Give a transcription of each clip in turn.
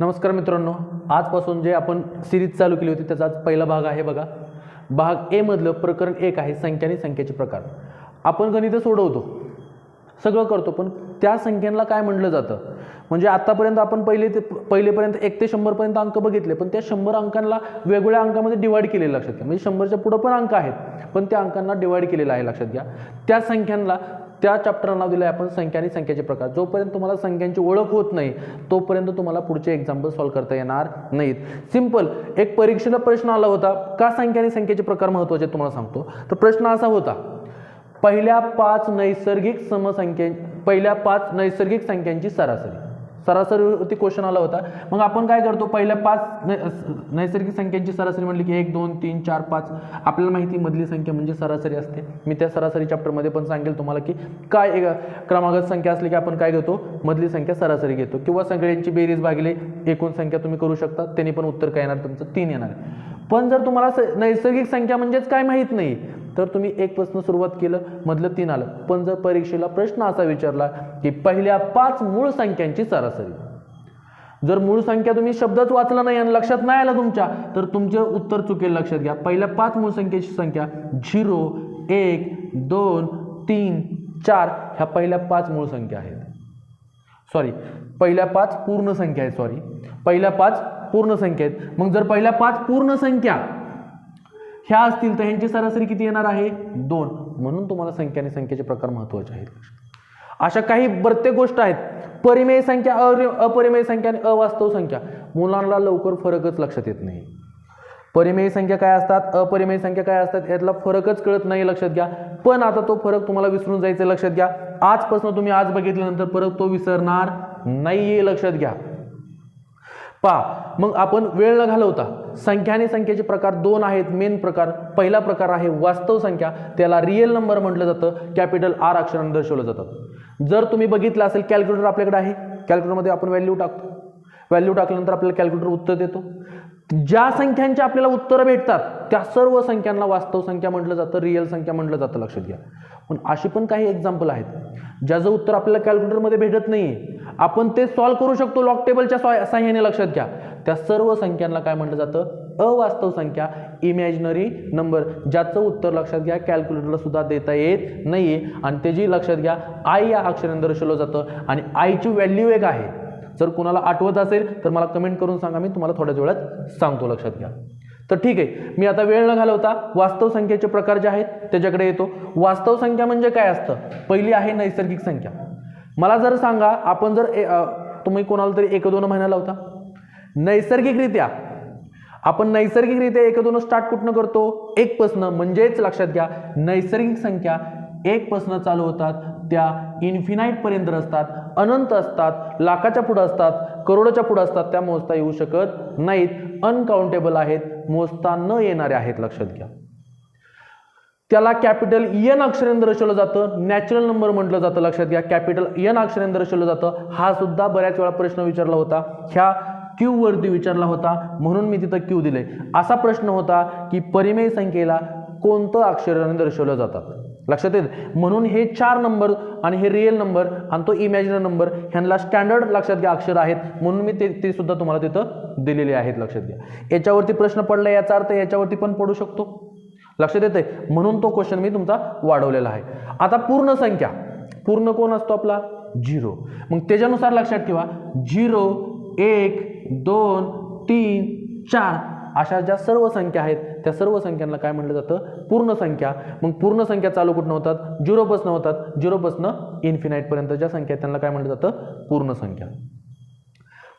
नमस्कार मित्रांनो आजपासून जे आपण सिरीज चालू केली होती त्याचा आज पहिला भाग आहे बघा. भाग ए मधलं प्रकरण एक आहे संख्या आणि संख्येचे प्रकार. आपण गणितं सोडवतो सगळं करतो पण त्या संख्यांना काय म्हटलं जातं? म्हणजे आत्तापर्यंत आपण पहिले ते पहिलेपर्यंत एक ते शंभरपर्यंत अंक बघितले पण त्या शंभर अंकांना वेगवेगळ्या अंकामध्ये डिवाईड केलेलं लक्षात घ्या. म्हणजे शंभरच्या पुढं पण अंक आहेत पण त्या अंकांना डिवाईड केलेलं आहे लक्षात घ्या. त्या संख्यांना त्या चॅप्टर नाव दिलं आहे आपण संख्या आणि संख्येचे प्रकार. जोपर्यंत तुम्हाला संख्यांची ओळख होत नाही तोपर्यंत तुम्हाला पुढचे एक्झाम्पल सॉल्व्ह करता येणार नाहीत. सिंपल एक परीक्षेला प्रश्न आला होता. का संख्या आणि संख्येचे प्रकार महत्त्वाचे तुम्हाला सांगतो. तर प्रश्न असा होता. पहिल्या पाच नैसर्गिक समसंख्ये पहिल्या पाच नैसर्गिक संख्यांची सरासरी. सरासरीवरती क्वेश्चन आला होता. मग आपण काय करतो? पहिल्या पाच नैसर्गिक संख्यांची सरासरी म्हटली की एक दोन तीन चार पाच. आपल्याला माहिती मधली संख्या म्हणजे सरासरी असते. मी त्या सरासरी चॅप्टरमध्ये पण सांगेल तुम्हाला की काय क्रमागत संख्या असली की आपण काय घेतो? मधली संख्या सरासरी घेतो. किंवा सगळ्यांची बेरीज भागिले एकूण संख्या तुम्ही करू शकता. त्यांनी पण उत्तर काय येणार? तुमचं तीन येणार. आहे पण जर तुम्हाला स- नैसर्गिक संख्या म्हणजेच काय माहीत नाही तर तुम्ही एक प्रश्न सुरुवात केलं मधलं तीन आलं. पण जर परीक्षेला प्रश्न असा विचारला की पहिल्या पाच मूळ संख्यांची सरासरी. जर मूळ संख्या तुम्ही शब्दच वाचला नाही आणि लक्षात नाही आला तुमच्या तर तुमचे उत्तर चुकेल लक्षात घ्या. पहिल्या पाच मूळ संख्येची संख्या झिरो एक दोन तीन चार ह्या पहिल्या पाच मूळ संख्या आहेत. सॉरी पहिल्या पाच पूर्ण संख्या आहेत सॉरी पहिल्या पाच पूर्ण संख्या आहेत मग जर पहिल्या पाच पूर्ण संख्या ह्या असतील तर ह्यांची सरासरी किती येणार आहे? दोन. म्हणून तुम्हाला संख्या आणि संख्येचे प्रकार महत्त्वाचे आहेत. अशा काही प्रत्येक गोष्ट आहेत. परिमेय संख्या अरि अपरिमेय संख्या आणि अवास्तव संख्या. मुलांना लवकर फरकच लक्षात येत नाही. परिमेय संख्या काय असतात? अपरिमेय संख्या काय असतात? यातला फरकच कळत नाही लक्षात घ्या. पण आता तो फरक तुम्हाला विसरून जायचं लक्षात घ्या. आजपासून तुम्ही आज बघितल्यानंतर परत तो विसरणार नाही लक्षात घ्या. पा. मग आपण वेळ न घालवता संख्या आणि संख्येचे प्रकार दोन आहेत मेन प्रकार. पहिला प्रकार आहे वास्तव संख्या. त्याला रिअल नंबर म्हटलं जातं. कॅपिटल आर अक्षरानं दर्शवलं जातं. जर तुम्ही बघितलं असेल कॅल्क्युलेटर आपल्याकडे आहे. कॅल्क्युलेटरमध्ये आपण व्हॅल्यू टाकतो. व्हॅल्यू टाकल्यानंतर आपल्याला कॅल्क्युलेटर उत्तर देतो. ज्या संख्यांची आपल्याला उत्तरं भेटतात त्या सर्व संख्यांना वास्तव संख्या म्हटलं जातं रिअल संख्या म्हटलं जातं लक्षात घ्या. पण अशी पण काही एक्झाम्पल आहेत ज्याचं उत्तर आपल्याला कॅल्क्युलेटरमध्ये भेटत नाही आपण ते सॉल्व्ह करू शकतो लॉक टेबलच्या सॉ- साह्याने लक्षात घ्या. त्या सर्व संख्यांना काय म्हटलं जातं? अवास्तव संख्या इमॅजिनरी नंबर ज्याचं उत्तर लक्षात घ्या कॅल्क्युलेटरला सुद्धा देता येत नाही आणि त्याची लक्षात घ्या आय या अक्षराने दर्शवलं जातं. आणि आईची व्हॅल्यू एक आहे. जर कुणाला आठवत असेल तर मला कमेंट करून सांगा. मी तुम्हाला थोड्याच वेळात सांगतो. लक्षात घ्या. तर ठीक आहे. मी आता वेळ न घालवता वास्तव संख्येचे प्रकार जे आहेत त्याच्याकडे येतो. वास्तव संख्या म्हणजे काय असतं? पहिली आहे नैसर्गिक संख्या. मला जर सांगा आपण जर ए- तुम्ही कोणाला तरी एक दोन महिना लावता? नैसर्गिकरित्या. आपण नैसर्गिकरित्या एक दोन स्टार्ट कुठनं करतो? एक पासनं. म्हणजेच लक्षात घ्या नैसर्गिक संख्या एक पासनं चालू होतात. त्या इन्फिनाईटपर्यंत असतात अनंत असतात लाखाच्या पुढं असतात करोडोच्या पुढं असतात त्या मोजता येऊ शकत नाहीत. अनकाउंटेबल आहेत मोजता न येणारे आहेत लक्षात घ्या. त्याला कॅपिटल एन अक्षराने दर्शवलं जातं नॅचरल नंबर म्हटलं जातं लक्षात घ्या. कॅपिटल एन अक्षराने दर्शवलं जातं. हा सुद्धा बऱ्याच वेळा प्रश्न विचारला होता. ह्या क्यू वरती विचारला होता. म्हणून मी तिथं क्यू दिले असा प्रश्न होता की परिमेय संख्येला कोणतं अक्षराने दर्शवलं जातात? लक्षात येत? म्हणून हे चार नंबर आणि हे रिअल नंबर आणि तो इमॅजिनरी नंबर ह्यांना स्टँडर्ड लक्षात घ्या अक्षर आहेत. म्हणून मी ते ते सुद्धा तुम्हाला तिथं दिलेले आहेत लक्षात घ्या. याच्यावरती प्रश्न पडला याचा अर्थ याच्यावरती पण पडू शकतो. लक्षात येते म्हणून तो क्वेश्चन मी तुमचा वाढवलेला आहे. आता पूर्ण संख्या. पूर्ण कोण असतो आपला? झिरो. मग त्याच्यानुसार लक्षात ठेवा. झिरो एक दोन तीन चार. अशा ज्या सर्व संख्या आहेत त्या सर्व संख्यांना काय म्हटलं जातं? पूर्ण संख्या. मग पूर्ण संख्या चालू कुठनं होतात? झिरोपासनं होतात. झिरोपासनं इन्फिनाईटपर्यंत ज्या संख्या त्यांना काय म्हटलं जातं? पूर्ण संख्या.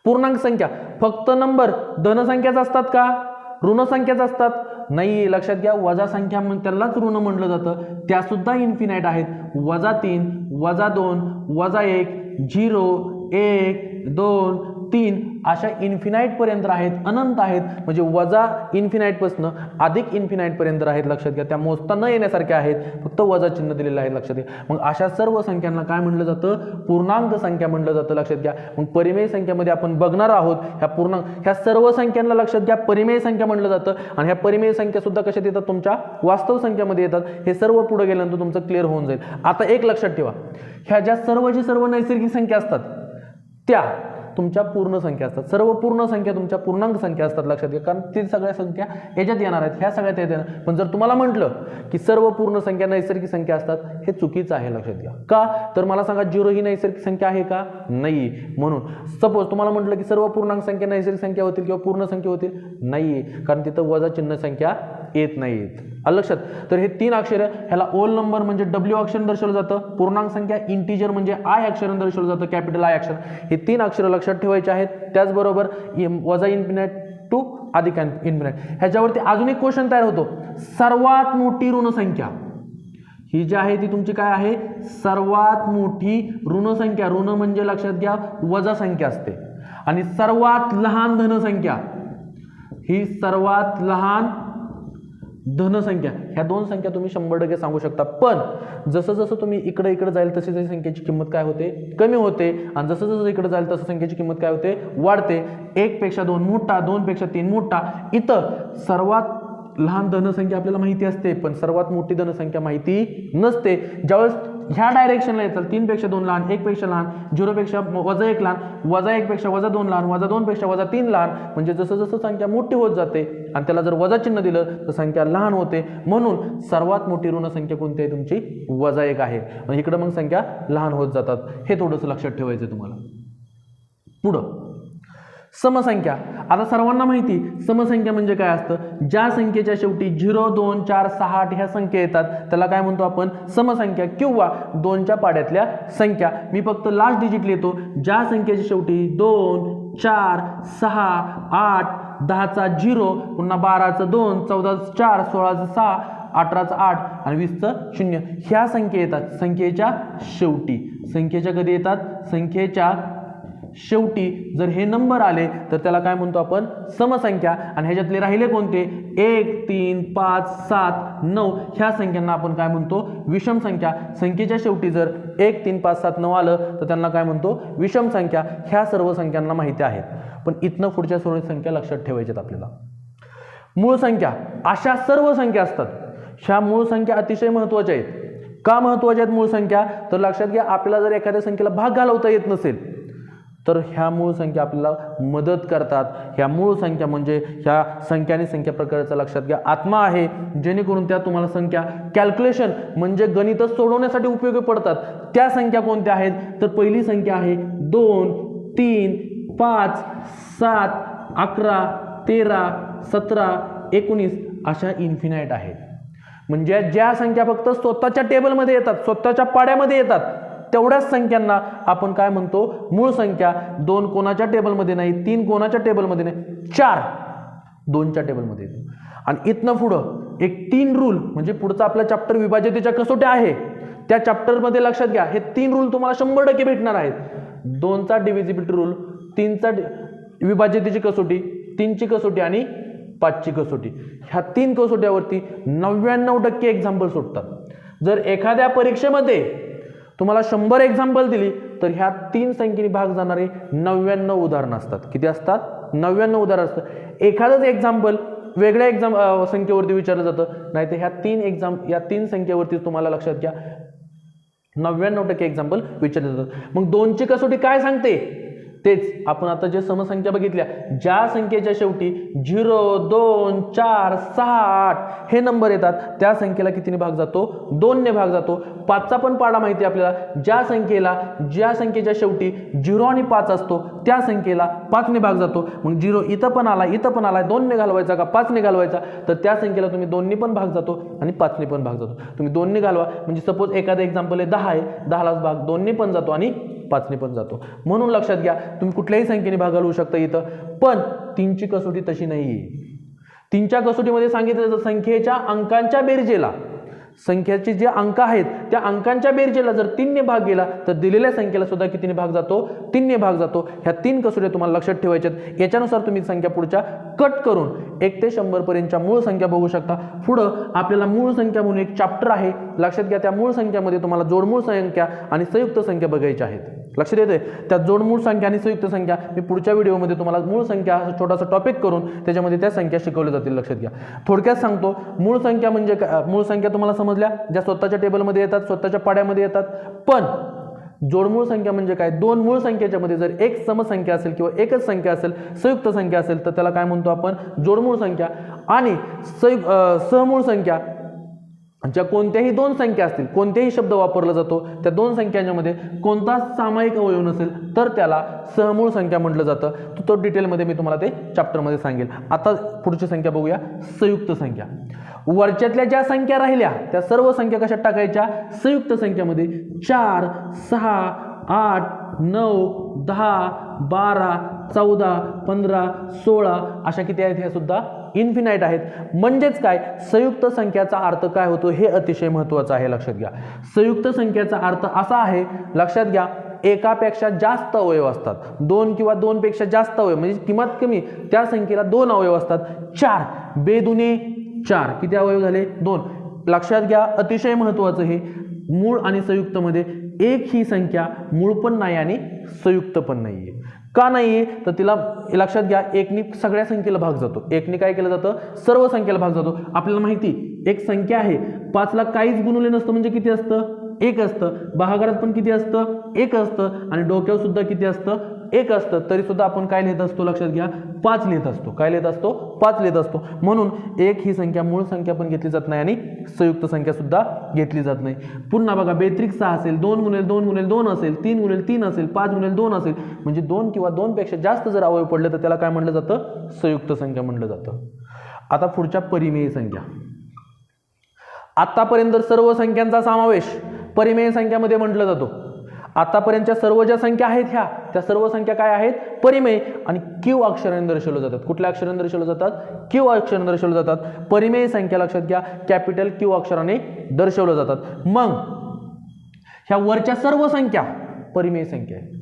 पूर्णांक संख्या. फक्त नंबर धनसंख्याच असतात का? ऋणसंख्याच असतात? नाही लक्षात घ्या. वजा संख्या म्हण त्यालाच ऋण म्हटलं जातं. त्या सुद्धा इन्फिनाईट आहेत. वजा तीन वजा दोन वजा एक झिरो एक दोन तीन अशा इन्फिनाईटपर्यंत आहेत अनंत आहेत. म्हणजे वजा इन्फिनाईटपासनं अधिक इन्फिनाईटपर्यंत आहेत लक्षात घ्या. त्या मोजता न येण्यासारख्या आहेत. फक्त वजा चिन्ह दिलेलं आहे लक्षात घ्या. मग अशा सर्व संख्यांना काय म्हटलं जातं? पूर्णांक संख्या म्हटलं जातं लक्षात घ्या. मग परिमेय संख्यामध्ये आपण बघणार आहोत ह्या पूर्णांक ह्या सर्व संख्यांना लक्षात घ्या. परिमेय संख्या म्हटलं जातं. आणि ह्या परिमेय संख्या सुद्धा कशात येतात तुमच्या वास्तव संख्यामध्ये येतात. हे सर्व पुढे गेल्यानंतर तुमचं क्लिअर होऊन जाईल. आता एक लक्षात ठेवा. ह्या ज्या सर्व जे सर्व नैसर्गिक संख्या असतात त्या तुमच्या पूर्ण संख्या असतात. सर्व पूर्ण संख्या तुमच्या पूर्णांक संख्या असतात लक्षात घ्या कारण ते सगळ्या संख्या याच्यात येणार आहेत ह्या सगळ्यात येत येणार. पण जर तुम्हाला म्हटलं की सर्व पूर्ण संख्या नैसर्गिक संख्या असतात हे चुकीचं आहे लक्षात घ्या. का? तर मला सांगा झिरो ही नैसर्गिक संख्या आहे का? नाही. म्हणून सपोज तुम्हाला म्हटलं की सर्व पूर्णांक संख्या नैसर्गिक संख्या होतील किंवा पूर्ण संख्या होतील? नाही. कारण तिथं वजा चिन्ह संख्या येत नाहीत. आलं लक्षात. तर हे तीन अक्षर ह्याला ओल नंबर म्हणजे डब्ल्यू अक्षर दर्शवलं जातं. पूर्णांक संख्या इंटिजर म्हणजे आय अक्षर दर्शवलं जातं. कॅपिटल आय अक्षर. हे तीन अक्षर लक्षात ठेवायचे आहेत. त्याचबरोबर वजा इन्फिनाईट टू अधिक इन्फिनाईट ह्याच्यावरती अजून एक क्वेश्चन तयार होतो. सर्वात मोठी ऋणसंख्या ही जी आहे ती तुमची काय आहे? सर्वात मोठी ऋणसंख्या ऋण म्हणजे लक्षात घ्या वजा संख्या असते. आणि सर्वात लहान धनसंख्या ही सर्वात लहान धनसंख्या ह्या दोन संख्या तुम्ही शंभर टक्के सांगू शकता. पण जसं जसं तुम्ही इकडे इकडे जाईल तशी तशी संख्येची किंमत काय होते? कमी होते. आणि जसं जसं इकडे जाईल तसं संख्येची किंमत काय होते? वाढते. एकपेक्षा दोन मोठा दोनपेक्षा तीन मोठा. इथं सर्वात लहान धनसंख्या आपल्याला माहिती असते पण सर्वात मोठी धनसंख्या माहिती नसते. ज्यावेळेस ह्या डायरेक्शनला येतात तीनपेक्षा दोन लहान एकपेक्षा लहान झिरोपेक्षा वजा एक लहान वजा एकपेक्षा वजा दोन लहान वजा दोनपेक्षा वजा तीन लहान. म्हणजे जसं जसं संख्या मोठी होत जाते आणि त्याला जर वजा चिन्ह दिलं तर संख्या लहान होते. म्हणून सर्वात मोठी ऋण संख्या कोणती आहे तुमची? वजा एक आहे. म्हणजे इकडं मग संख्या लहान होत जातात. हे थोडंसं लक्षात ठेवायचं आहे तुम्हाला. पुढं. समसंख्या. आता सर्वांना माहिती समसंख्या म्हणजे काय असतं? ज्या संख्येच्या शेवटी झिरो दोन चार सहा आठ ह्या संख्या येतात त्याला काय म्हणतो आपण? समसंख्या किंवा दोनच्या पाड्यातल्या संख्या. मी फक्त लास्ट डिजिट लिहितो. ज्या संख्येच्या शेवटी दोन चार सहा आठ दहाचा झिरो पुन्हा बाराचं दोन चौदाचं चार सोळाचं सहा अठराचं आठ आणि वीसचं शून्य. ह्या संख्या येतात. संख्येच्या शेवटी. संख्येच्या कधी येतात? संख्येच्या शेवटी. जर हे नंबर आले तर त्याला काय म्हणतो आपण? समसंख्या. आणि ह्याच्यातले राहिले कोणते? एक तीन पाच सात नऊ. ह्या संख्यांना आपण काय म्हणतो? विषम संख्या. संख्येच्या शेवटी जर एक तीन पाच सात नऊ आलं तर त्यांना काय म्हणतो? विषम संख्या. ह्या सर्व संख्यांना माहिती आहेत. पण इथनं पुढच्या सर्व संख्या लक्षात ठेवायच्यात आपल्याला. मूळ संख्या. अशा सर्व संख्या असतात. ह्या मूळ संख्या अतिशय महत्त्वाच्या आहेत. का महत्त्वाच्या आहेत मूळ संख्या? तर लक्षात घ्या आपल्याला जर एखाद्या संख्येला भाग घालवता येत नसेल तर ह्या मूळ संख्या आपल्याला मदत करतात. ह्या मूळ संख्या म्हणजे ह्या संख्या आणि संख्या प्रकारचा लक्षात घ्या. आत्मा आहे जेणेकरून त्या तुम्हाला संख्या कॅल्क्युलेशन म्हणजे गणित सोडवण्यासाठी उपयोगी पडतात. त्या संख्या कोणत्या आहेत? तर पहिली संख्या आहे दोन तीन पाच सात अकरा तेरा सतरा एकोणीस अशा इन्फिनाईट आहेत. म्हणजे ज्या संख्या फक्त स्वतःच्या टेबलमध्ये येतात स्वतःच्या पाड्यामध्ये येतात तेवढ्याच संख्यांना आपण काय म्हणतो? मूळ संख्या. दोन कोणाच्या टेबलमध्ये नाही तीन कोणाच्या टेबलमध्ये नाही चार दोनच्या टेबलमध्ये येतो. आणि इथनं पुढं एक तीन रूल म्हणजे पुढचा आपला चॅप्टर विभाज्यतेच्या कसोट्या आहे. त्या चॅप्टरमध्ये लक्षात घ्या हे तीन रूल तुम्हाला शंभर टक्के भेटणार आहेत. दोनचा डिव्हिजिबिलिटी रूल तीनचा डि- विभाज्यतेची कसोटी तीनची कसोटी आणि पाचची कसोटी. ह्या तीन कसोट्यावरती नव्याण्णव टक्के एक्झाम्पल सुटतात जर एखाद्या परीक्षेमध्ये तुम्हाला शंभर एक्झाम्पल दिली तर ह्या तीन संख्येने भाग जाणारे नव्याण्णव उदाहरणं असतात. किती असतात? नव्याण्णव उदाहरण असतं एखादंच एक्झाम्पल वेगळ्या एक्झाम संख्येवरती विचारलं जातं. नाही तर ह्या तीन एक्झाम या तीन संख्येवरती तुम्हाला लक्षात घ्या. नव्याण्णव टक्के एक्झाम्पल विचारले जातात मग दोनची कसोटी काय सांगते? तेच आपण आता जे समसंख्या बघितल्या ज्या संख्येच्या शेवटी झिरो दोन चार सहा आठ हे नंबर येतात त्या संख्येला कितीने भाग जातो? दोनने भाग जातो. पाचचा पण पाडा माहिती आहे आपल्याला. ज्या संख्येला ज्या संख्येच्या शेवटी झिरो आणि पाच असतो त्या संख्येला पाचने भाग जातो. मग झिरो इथं पण आला इथं पण आला दोनने घालवायचा का पाचने घालवायचा? तर त्या संख्येला तुम्ही दोनने पण भाग जातो आणि पाचने पण भाग जातो. तुम्ही दोनने घालवा. म्हणजे सपोज एखादं एक्झाम्पल आहे दहा आहे. दहालाच भाग दोनने पण जातो आणि पाचने पण जातो. म्हणून लक्षात घ्या तुम्ही कुठल्याही संख्येने भाग घालवू शकता इथं. पण तीनची कसोटी तशी नाही आहे तीनच्या कसोटीमध्ये सांगितलं जातं संख्येच्या अंकांच्या बेरजेला. संख्याचे जे अंक आहेत त्या अंकांच्या बेरजेला जर तीनने भाग गेला तर दिलेल्या संख्येला सुद्धा कितीने भाग जातो? तीनने भाग जातो. ह्या तीन कसोट्या तुम्हाला लक्षात ठेवायच्यात याच्यानुसार तुम्ही संख्या पुढच्या कट करून एक ते शंभरपर्यंतच्या मूळ संख्या बघू शकता. पुढं आपल्याला मूळ संख्या म्हणून एक चॅप्टर आहे. लक्षात घ्या त्या मूळ संख्यामध्ये तुम्हाला जोडमूळ संख्या आणि संयुक्त संख्या बघायच्या आहेत. लक्षात येते त्या जोडमूळ संख्या आणि संयुक्त संख्या मी पुढच्या व्हिडिओमध्ये तुम्हाला मूळ संख्या हा छोटासा टॉपिक करून त्याच्यामध्ये त्या संख्या शिकवल्या जातील. लक्षात घ्या. थोडक्यात सांगतो मूळ संख्या म्हणजे मूळ संख्या तुम्हाला समजल्या? ज्या स्वतःच्या टेबलमध्ये येतात स्वतःच्या पाड्यामध्ये येतात. पण जोडमूळ संख्या म्हणजे काय? दोन मूळ संख्येच्या मध्ये जर एक समसंख्या असेल किंवा एकच संख्या असेल संयुक्त संख्या असेल तर त्याला काय म्हणतो आपण? जोडमूळ संख्या. आणि संयु सहमूळ संख्या ज्या कोणत्याही दोन संख्या असतील कोणतेही शब्द वापरला जातो त्या दोन संख्यांच्यामध्ये कोणता सामायिक अवयव नसेल तर त्याला सहमूळ संख्या म्हटलं जातं. तो तो डिटेलमध्ये मी तुम्हाला ते चॅप्टरमध्ये सांगेल. आता पुढची संख्या बघूया संयुक्त संख्या. वरच्यातल्या ज्या संख्या राहिल्या त्या सर्व संख्या कशा टाकायच्या? संयुक्त संख्यामध्ये चार सहा आठ नऊ दहा बारा चौदा पंधरा सोळा अशा किती आहेत ह्या सुद्धा? इन्फिनाईट आहेत. म्हणजेच काय? संयुक्त संख्याचा अर्थ काय होतो? हे अतिशय महत्त्वाचं आहे. लक्षात घ्या. संयुक्त संख्याचा अर्थ असा आहे लक्षात घ्या एकापेक्षा जास्त अवयव असतात. दोन किंवा दोनपेक्षा जास्त अवयव म्हणजे किंमत कमी त्या संख्येला दोन अवयव असतात. चार. बेदुने चार. किती अवयव झाले? दोन. लक्षात घ्या अतिशय महत्त्वाचं हे. मूळ आणि संयुक्तमध्ये एक ही संख्या मूळ पण नाही आणि संयुक्त पण नाही आहे का नाही आहे तर तिला लक्षात घ्या एकनी सगळ्या संख्येला भाग जातो. एकनी काय केलं जातं? सर्व संख्येला भाग जातो. आपल्याला माहिती एक संख्या आहे. पाचला काहीच गुणवले नसतं म्हणजे किती असतं? एक असतं. भागाकारात पण किती असतं? एक असतं. आणि डोक्यावर सुद्धा किती असतं? एक असतं. तरी सुद्धा आपण काय लिहित असतो? लक्षात घ्या. पाच लिहित असतो. काय लिहित असतो? पाच लिहित असतो. म्हणून एक ही संख्या मूळ संख्या पण घेतली जात नाही आणि संयुक्त संख्या सुद्धा घेतली जात नाही. पुन्हा बघा बेत्रिक सहा असेल दोन गुणेल दोन गुणेल दोन असेल तीन गुणेल तीन असेल पाच गुणेल दोन असेल. म्हणजे दोन किंवा दोनपेक्षा जास्त जर अवयव पडले तर त्याला काय म्हटलं जातं? संयुक्त संख्या म्हटलं जातं. आता पुढच्या परिमेय संख्या. आतापर्यंत सर्व संख्यांचा समावेश परिमेय संख्यामध्ये म्हटलं जातो. आतापर्यंतच्या सर्व ज्या संख्या आहेत ह्या त्या सर्व संख्या काय आहेत? परिमेय आणि क्यू अक्षराने दर्शवल्या जातात. कुठल्या अक्षराने दर्शवल्या जातात? क्यू अक्षराने दर्शवल्या जातात. परिमेय संख्या लक्षात घ्या. कॅपिटल क्यू अक्षराने दर्शवल्या जातात. मग ह्या वरच्या सर्व संख्या परिमेय संख्या आहे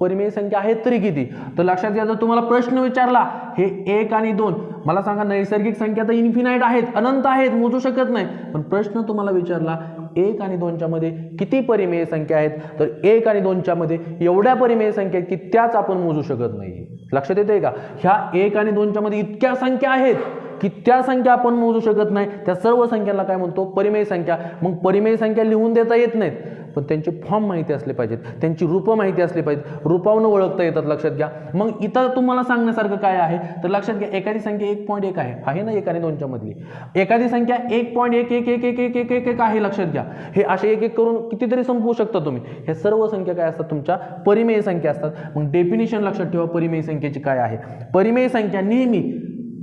परिमेय संख्या आहेत तरी किती? तर लक्षात घ्या जर तुम्हाला प्रश्न विचारला हे एक आणि दोन मला सांगा नैसर्गिक संख्या तर इन्फिनाईट आहेत अनंत आहेत मोजू शकत नाही. पण प्रश्न तुम्हाला विचारला एक आणि दोनच्या मध्ये किती परिमेय संख्या आहेत? तर एक आणि दोनच्या मध्ये एवढ्या परिमेय संख्या आहेत की त्याच आपण मोजू शकत नाही लक्षात येते का? ह्या एक आणि दोनच्या मध्ये इतक्या संख्या आहेत की त्या संख्या आपण मोजू शकत नाही. त्या सर्व संख्याला काय म्हणतो? परिमेय संख्या. मग परिमेय संख्या लिहून देता येत नाहीत. पण त्यांचे फॉर्म माहिती असले पाहिजेत त्यांची रूपं माहिती असली पाहिजेत. रूपावनं ओळखता येतात लक्षात घ्या. मग इतर तुम्हाला सांगण्यासारखं काय आहे? तर लक्षात घ्या एखादी संख्या एक पॉईंट एक आहे. आहे ना एक आणि दोनच्या मधली? एखादी संख्या एक पॉईंट एक एक एक एक एक एक एक आहे लक्षात घ्या. हे असे एक एक करून कितीतरी संपवू शकता तुम्ही. हे सर्व संख्या काय असतात तुमच्या? परिमेय संख्या असतात. मग डेफिनेशन लक्षात ठेवा परिमेय संख्येची काय आहे? परिमेय संख्या नेहमी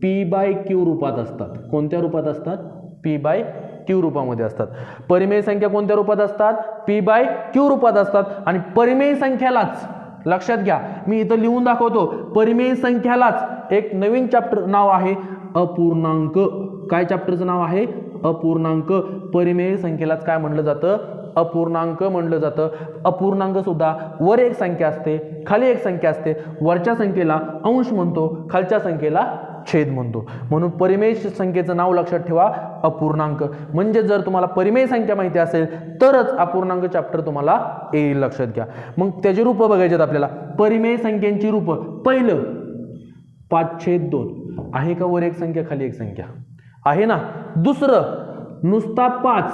पी बाय क्यू रूपात असतात. कोणत्या रूपात असतात? पी बाय क्यू रूपामध्ये असतात. परिमेय संख्या कोणत्या रूपात असतात? पी बाय क्यू रूपात असतात. आणि परिमेय संख्यालाच लक्षात घ्या मी इथं लिहून दाखवतो. परिमेय संख्यालाच एक नवीन चॅप्टर नाव आहे अपूर्णांक. काय चॅप्टरचं नाव आहे? अपूर्णांक. परिमेय संख्येलाच काय म्हणलं जातं? अपूर्णांक म्हणलं जातं. अपूर्णांक सुद्धा वर एक संख्या असते खाली एक संख्या असते. वरच्या संख्येला अंश म्हणतो खालच्या संख्येला छेद म्हणतो. म्हणून परिमेय संख्येचं नाव लक्षात ठेवा अपूर्णांक. म्हणजे जर तुम्हाला परिमेय संख्या माहिती असेल तरच अपूर्णांक चॅप्टर तुम्हाला येईल लक्षात घ्या. मग त्याची रूपं बघायचे आहेत आपल्याला. परिमेय संख्यांची रूपं. पहिलं पाच छेद दोन. आहे का वर एक संख्या खाली एक संख्या? आहे ना? दुसरं नुसता पाच.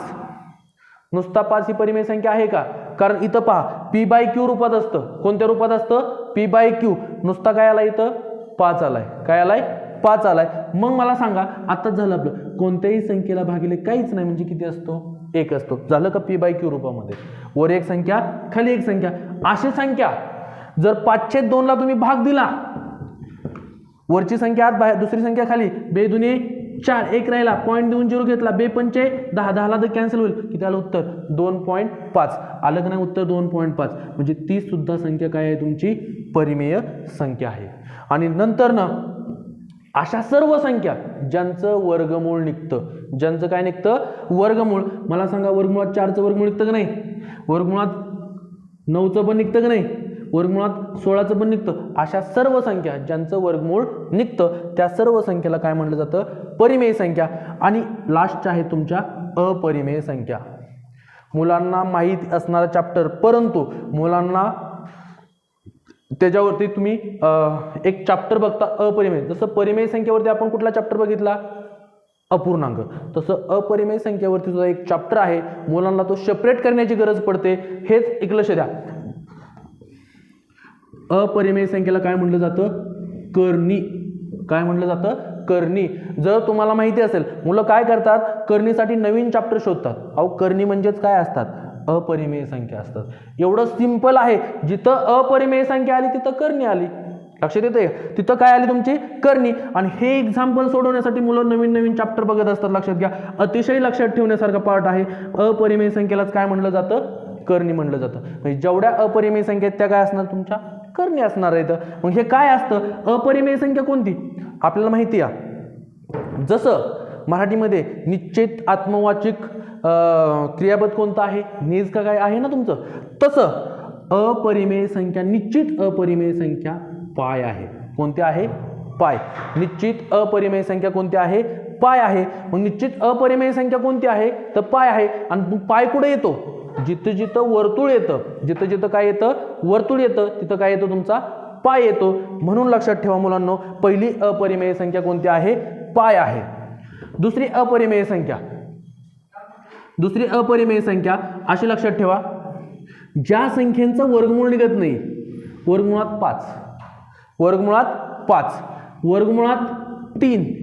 नुसता पाच ही परिमेय संख्या आहे का? कारण इथं पहा पी बाय क्यू रूपात असतं. कोणत्या रूपात असतं? P by Q. नुसता काय आला इथं? पाच आलाय. काय आलाय? पाच आलाय. मग मला सांगा आताच झालं आपलं. कोणत्याही संख्येला भागिले काहीच नाही म्हणजे किती असतो? एक असतो. झालं का पी बाय क्यू रूपामध्ये? वर एक संख्या खाली एक संख्या. अशी संख्या जर पाचशे दोनला तुम्ही भाग दिला वरची संख्या आत बाहेर दुसरी संख्या खाली. बे दुने चार एक राहिला पॉईंट देऊन झिरो घेतला बे पंचे दहा दहाला तर कॅन्सल होईल. किती आलं उत्तर? दोन पॉईंट पाच. आलं का नाही उत्तर? दोन पॉईंट पाच. म्हणजे ती सुद्धा संख्या काय आहे तुमची? परिमेय संख्या आहे. आणि नंतर ना अशा सर्व संख्या ज्यांचं वर्गमूळ निघतं. ज्यांचं काय निघतं? वर्गमूळ. मला सांगा वर्गमुळात चारचं वर्गमूळ निघतं का नाही? वर्गमुळात नऊचं पण निघतं का नाही? वर्गमुळात सोळाचं पण निघतं. अशा सर्व संख्या ज्यांचं वर्गमूळ निघतं त्या सर्व संख्येला काय म्हटलं जातं? परिमेय संख्या. आणि लास्टच्या आहे तुमच्या अपरिमेय संख्या. मुलांना माहीत असणारा चॅप्टर परंतु मुलांना त्याच्यावरती तुम्ही एक चॅप्टर बघता अपरिमेय. जसं परिमेय संख्येवरती आपण कुठला चॅप्टर बघितला? अपूर्णांक. तसं अपरिमेय संख्येवरती सुद्धा एक चॅप्टर आहे. मुलांना तो सेपरेट करण्याची गरज पडते. हेच एक लक्ष द्या. अपरिमेय संख्येला काय म्हटलं जातं? करणी. काय म्हटलं जातं? कर्णी. जर तुम्हाला माहिती असेल मुलं काय करतात? कर्णीसाठी नवीन चॅप्टर शोधतात. अहो करणी म्हणजेच काय असतात? अपरिमेय संख्या असतात. एवढं सिंपल आहे. जिथं अपरिमेय संख्या आली तिथं करणी आली. लक्षात येते तिथं काय आली तुमची? करणी. आणि हे एक्झाम्पल सोडवण्यासाठी मुलं नवीन नवीन चॅप्टर बघत असतात लक्षात घ्या. अतिशय लक्षात ठेवण्यासारखा पार्ट आहे. अपरिमेय संख्येलाच काय म्हणलं जातं? करणी म्हणलं जातं. म्हणजे जेवढ्या अपरिमेय संख्या आहेत त्या काय असणार? तुमच्या करणी असणार आहेत. मग हे काय असतं? अपरिमेय संख्या कोणती? आपल्याला माहिती आहे. जसं मराठीमध्ये निश्चित आत्मवाचिक क्रियापद कोणतं आहे? निज का काय आहे ना तुमचं? तसं अपरिमेय संख्या निश्चित अपरिमेय संख्या पाय आहे. कोणते आहे? पाय. निश्चित अपरिमेय संख्या कोणती आहे? पाय आहे. मग निश्चित अपरिमेय संख्या कोणती आहे? तर पाय आहे. आणि पाय कुठे येतो? जिथं जिथं वर्तुळ येतं. जिथं जिथं काय येतं? वर्तुळ येतं. तिथं काय येतं तुमचा? पाय येतो. म्हणून लक्षात ठेवा मुलांनो पहिली अपरिमेय संख्या कोणती आहे? पाय आहे. दुसरी अपरिमेय संख्या. दुसरी अपरिमेय संख्या अशी लक्षात ठेवा. ज्या संख्येचं वर्गमूळ निघत नाही वर्गमुळात पाच. वर्गमुळात पाच. वर्गमुळात तीन.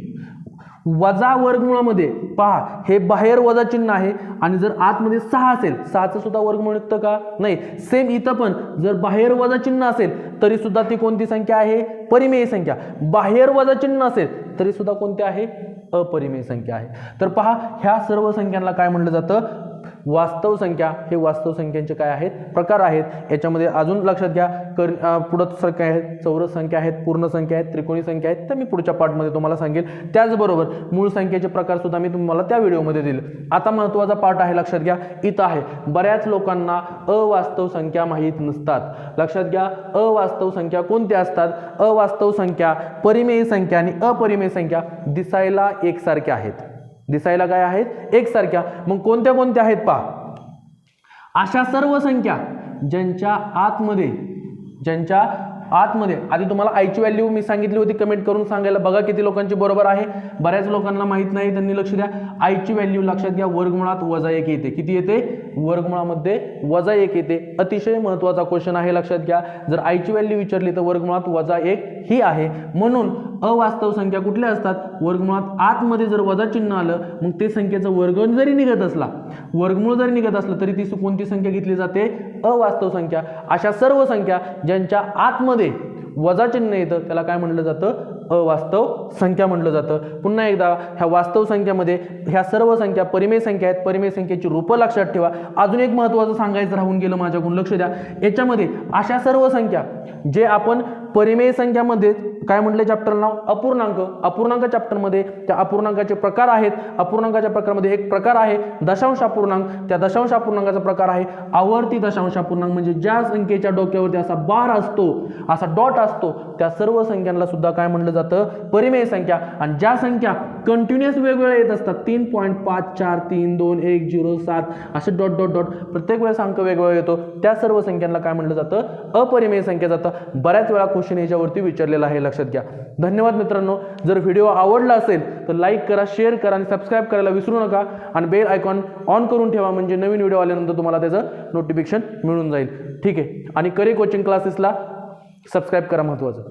वजा वर्गमुळामध्ये पहा हे बाहेर वजा चिन्ह आहे आणि जर आतमध्ये सहा असेल सहाचं सुद्धा वर्गमूळ निघतं का? नाही. सेम इथं पण जर बाहेर वजा चिन्ह असेल तरी सुद्धा ती कोणती संख्या आहे? परिमेय संख्या. बाहेर वजा चिन्ह असेल तरी सुद्धा कोणती आहे? अपरिमेय संख्या आहे. तर पहा ह्या सर्व संख्यांना काय म्हटलं जातं? वास्तव संख्या हे वास्तव संख्यांचे काय आहेत? प्रकार आहेत. याच्यामध्ये अजून लक्षात घ्या. कर पुढं संख्या आहेत चौरस संख्या आहेत पूर्ण संख्या आहेत त्रिकोणी संख्या आहेत. तर मी पुढच्या पार्टमध्ये तुम्हाला सांगेल. त्याचबरोबर मूळ संख्येचे प्रकार सुद्धा मी तुम्हाला त्या व्हिडिओमध्ये देईल. आता महत्त्वाचा पार्ट आहे लक्षात घ्या. इथं आहे. बऱ्याच लोकांना अवास्तव संख्या माहीत नसतात. लक्षात घ्या. अवास्तव संख्या कोणत्या असतात? अवास्तव संख्या परिमेय संख्या आणि अपरिमेय संख्या दिसायला एकसारख्या आहेत. दिसायला काय आहेत? एकसारख्या. मग कोणत्या कोणत्या आहेत पहा. अशा सर्व संख्या ज्यांच्या आतमध्ये ज्यांच्या आतमध्ये. आधी तुम्हाला आयची व्हॅल्यू मी सांगितली होती कमेंट करून सांगायला. बघा किती लोकांची बरोबर आहे. बऱ्याच लोकांना माहीत नाही त्यांनी लक्ष द्या. आयची व्हॅल्यू लक्षात घ्या वर्गमुळात वजा एक येते. किती येते? वर्गमुळामध्ये वजा एक येते. अतिशय महत्त्वाचा क्वेश्चन आहे लक्षात घ्या. जर आयची व्हॅल्यू विचारली तर वर्गमुळात वजा एक ही आहे. म्हणून अवास्तव संख्या कुठल्या असतात? वर्गमुळात आतमध्ये जर वजा चिन्ह आलं मग ते संख्येचं वर्ग जरी निघत असला वर्गमूळ जरी निघत असलं तरी ती कोणती संख्या घेतली जाते? अवास्तव संख्या. अशा सर्व संख्या ज्यांच्या आतमध्ये वजा चिन्ह येतं त्याला काय म्हटलं जातं? अवास्तव संख्या म्हटलं जातं. पुन्हा एकदा ह्या वास्तव संख्यामध्ये ह्या सर्व संख्या परिमेय संख्या आहेत. परिमेय संख्येची रूपं लक्षात ठेवा. अजून एक महत्त्वाचं सांगायचं राहून गेलं माझ्याकडून. लक्ष द्या. याच्यामध्ये अशा सर्व संख्या जे आपण परिमेय संख्यामध्ये काय म्हटलं चॅप्टर नाव? अपूर्णांक. अपूर्णांक चॅप्टरमध्ये त्या अपूर्णांकाचे प्रकार आहेत. अपूर्णांकाच्या प्रकारामध्ये एक प्रकार आहे दशांश अपूर्णांक. त्या दशांश अपूर्णांकाचा प्रकार आहे आवर्ती दशांश अपूर्णांक. म्हणजे ज्या संख्येच्या डोक्यावरती असा बार असतो असा डॉट असतो त्या सर्व संख्यांना सुद्धा काय म्हटलं जातं? परिमेय संख्या. आणि ज्या संख्या कंटिन्युअस वेगवेगळ्या येत असतात तीन पॉईंट पाच चार तीन दोन एक झिरो सात असे डॉट डॉट डॉट प्रत्येक वेळेस अंक वेगवेगळा येतो. त्या सर्व संख्यांना काय म्हटलं जातं? अपरिमेय संख्या जातं. बऱ्याच वेळा क्वेश्चन याच्यावरती विचारलेला आहे लक्षात घ्या. धन्यवाद मित्रांनो. जर व्हिडिओ आवडला असेल तर लाईक करा शेअर करा आणि सबस्क्राईब करायला विसरू नका. आणि बेल आयकॉन ऑन करून ठेवा म्हणजे नवीन व्हिडिओ आल्यानंतर तुम्हाला त्याचं नोटिफिकेशन मिळून जाईल. ठीक आहे. आणि करे कोचिंग क्लासेसला सबस्क्राईब करा महत्त्वाचं